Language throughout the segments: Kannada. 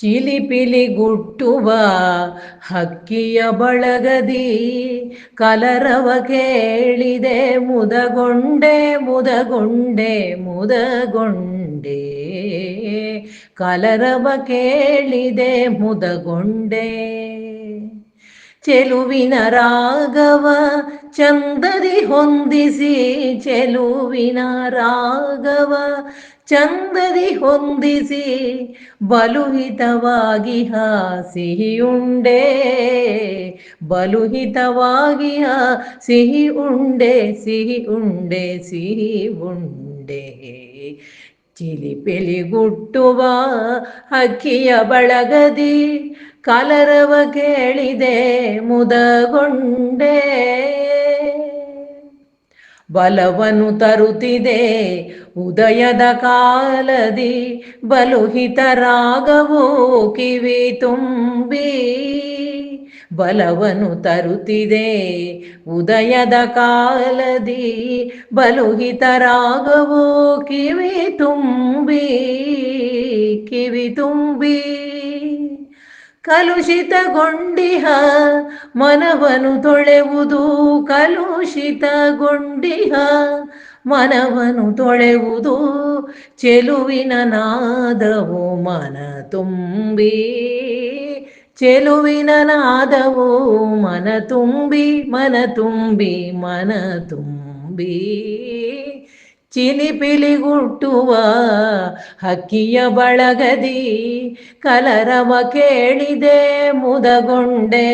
ಚಿಲಿಪಿಲಿ ಗುಟ್ಟುವ ಹಕ್ಕಿಯ ಬಳಗದಿ ಕಲರವ ಕೇಳಿದೆ ಮುದಗೊಂಡೆ ಮುದಗೊಂಡೆ ಮುದಗೊಂಡೆ. ಕಲರವ ಕೇಳಿದೆ ಮುದಗೊಂಡೆ. ಚೆಲುವಿನ ರಾಘವ ಚಂದದಿ ಹೊಂದಿಸಿ ಚೆಲುವಿನ ರಾಘವ ಚಂದದಿ ಹೊಂದಿಸಿ ಬಲುಹಿತವಾಗಿ ಸಿಹಿಯುಂಡೆ ಬಲುಹಿತವಾಗಿ ಸಿಹಿ ಉಂಡೆ ಸಿಹಿ ಉಂಡೆ ಸಿಹಿ ಉಂಡೆ ಚಿಲಿಪಿಲಿಗುಟ್ಟುವ ಹಕ್ಕಿಯ ಬಳಗದಿ ಕಲರವ ಕೇಳಿದೆ ಮುದಗೊಂಡೆ. ಬಲವನು ತರುತ್ತಿದೆ ಉದಯದ ಕಾಲದಿ ಬಲುಹಿತ ರಾಗವು ಕಿವಿ ತುಂಬಿ. ಬಲವನು ತರುತ್ತಿದೆ ಉದಯದ ಕಾಲದಿ ಬಲುಹಿತ ರಾಗವು ಕಿವಿ ತುಂಬಿ. ಕಿವಿ ತುಂಬಿ. ಕಲುಷಿತಗೊಂಡಿಹ, ಮನವನು ತೊಳೆವುದು ಕಲುಷಿತಗೊಂಡಿಹ, ಮನವನು ತೊಳೆವುದು ಚೆಲುವಿನ ನಾದವು ಮನ ತುಂಬಿ, ಚೆಲುವಿನ ನಾದವು ಮನ ತುಂಬಿ ಮನ ತುಂಬಿ ಮನ ತುಂಬಿ. ಚಿಲಿಪಿಲಿಗುಟ್ಟುವ ಹಕ್ಕಿಯ ಬಳಗದಿ ಕಲರವ ಕೇಳಿದೆ ಮುದಗೊಂಡೆ.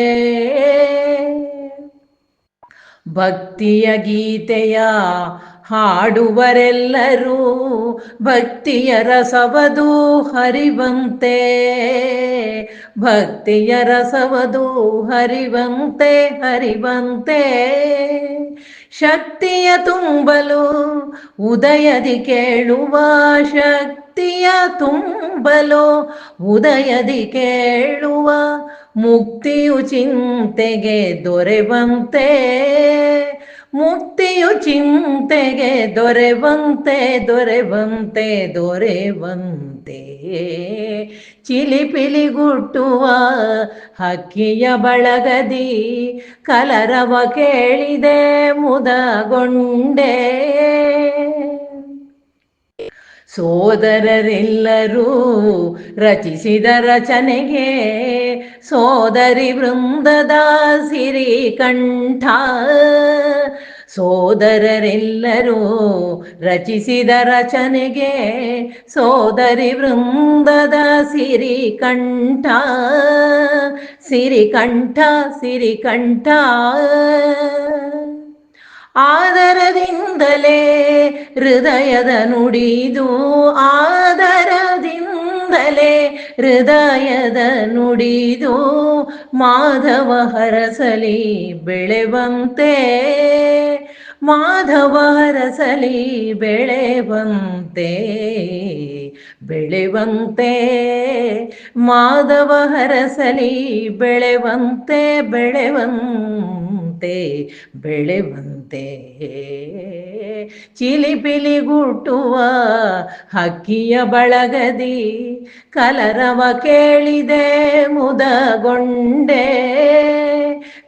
ಭಕ್ತಿಯ ಗೀತೆಯ ಹಾಡುವರೆಲ್ಲರೂ ಭಕ್ತಿಯ ರಸವದು ಹರಿವಂತೆ. ಭಕ್ತಿಯ ರಸವದು ಹರಿವಂತೆ ಹರಿವಂತೆ. ಶಕ್ತಿಯ ತುಂಬಲು ಉದಯದಿ ಕೇಳುವ ಶಕ್ತಿಯ ತುಂಬಲು ಉದಯದಿ ಕೇಳುವ ಮುಕ್ತಿಯು ಚಿಂತೆಗೆ ದೊರೆವಂತೆ. ಮುಕ್ತಿಯು ಚಿಂತೆಗೆ ದೊರೆವಂತೆ ದೊರೆವಂತೆ ದೊರೆವಂತೆ. ಚಿಲಿಪಿಲಿಗುಟ್ಟುವ ಹಕ್ಕಿಯ ಬಳಗದಿ ಕಲರವ ಕೇಳಿದೆ ಮುದಗೊಂಡೆ. ಸೋದರರೆಲ್ಲರೂ ರಚಿಸಿದ ರಚನೆಗೆ ಸೋದರಿ ವೃಂದದ ಸಿರಿ ಕಂಠ ಸೋದರರೆಲ್ಲರೂ ರಚಿಸಿದ ರಚನೆಗೆ ಸೋದರಿ ವೃಂದದ ಸಿರಿ ಕಂಠ ಸಿರಿ ಕಂಠ ಸಿರಿ ಕಂಠ ಆದರದಿಂದಲೇ ಹೃದಯದ ನುಡಿದು ಆದರದಿಂದಲೇ ಹೃದಯದ ನುಡಿದು ಮಾಧವ ಹರಸಲಿ ಬೆಳೆವಂತೆ. ಮಾಧವ ಹರಸಲಿ ಬೆಳೆವಂತೆ ಬೆಳೆವಂತೆ. ಮಾಧವ ಹರಸಲಿ ಬೆಳೆವಂತೆ ಬೆಳೆವಂತೆ. ಬೆಳೆವಂತೆ ಚಿಲಿಪಿಲಿಗುಟ್ಟುವ ಹಕ್ಕಿಯ ಬಳಗದಿ ಕಲರವ ಕೇಳಿದೆ ಮುದಗೊಂಡೆ.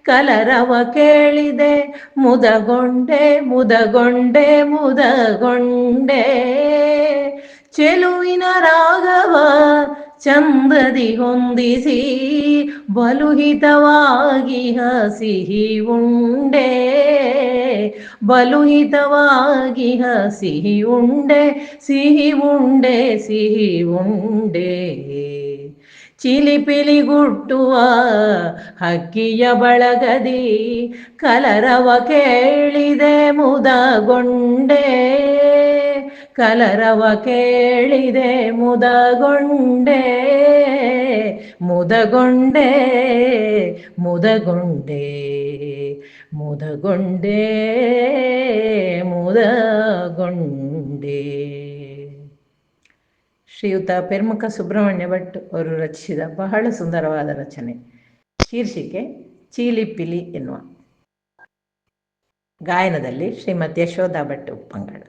ಕಲರವ ಕೇಳಿದೆ ಮುದಗೊಂಡೆ ಮುದಗೊಂಡೆ ಮುದಗೊಂಡೆ. ಚೆಲುವಿನ ರಾಗವ ಚಂದದಿ ಹೊಂದಿಸಿ ಬಲುಹಿತವಾಗಿ ಹಸಿಹಿ ಉಂಡೆ. ಬಲುಹಿತವಾಗಿ ಹಸಿಹಿ ಉಂಡೆ, ಸಿಹಿ ಉಂಡೆ ಸಿಹಿ ಉಂಡೆ. ಚಿಲಿಪಿಲಿಗುಟ್ಟುವ ಹಕ್ಕಿಯ ಬಳಗದಿ ಕಲರವ ಕೇಳಿದೆ ಮುದಗೊಂಡೆ. ಕಲರವ ಕೇಳಿದೆ ಮುದಗೊಂಡೆ ಮುದಗೊಂಡೆ ಮುದಗೊಂಡೆ ಮುದಗೊಂಡೆ ಮುದಗೊಂಡೆ. ಶ್ರೀಯುತ ಪೆರ್ಮುಖ ಸುಬ್ರಹ್ಮಣ್ಯ ಭಟ್ ಅವರು ರಚಿಸಿದ ಬಹಳ ಸುಂದರವಾದ ರಚನೆ. ಶೀರ್ಷಿಕೆ ಚೀಲಿಪಿಲಿ ಎನ್ನುವ. ಗಾಯನದಲ್ಲಿ ಶ್ರೀಮತಿ ಯಶೋಧ ಭಟ್ ಉಪ್ಪಂಗಡ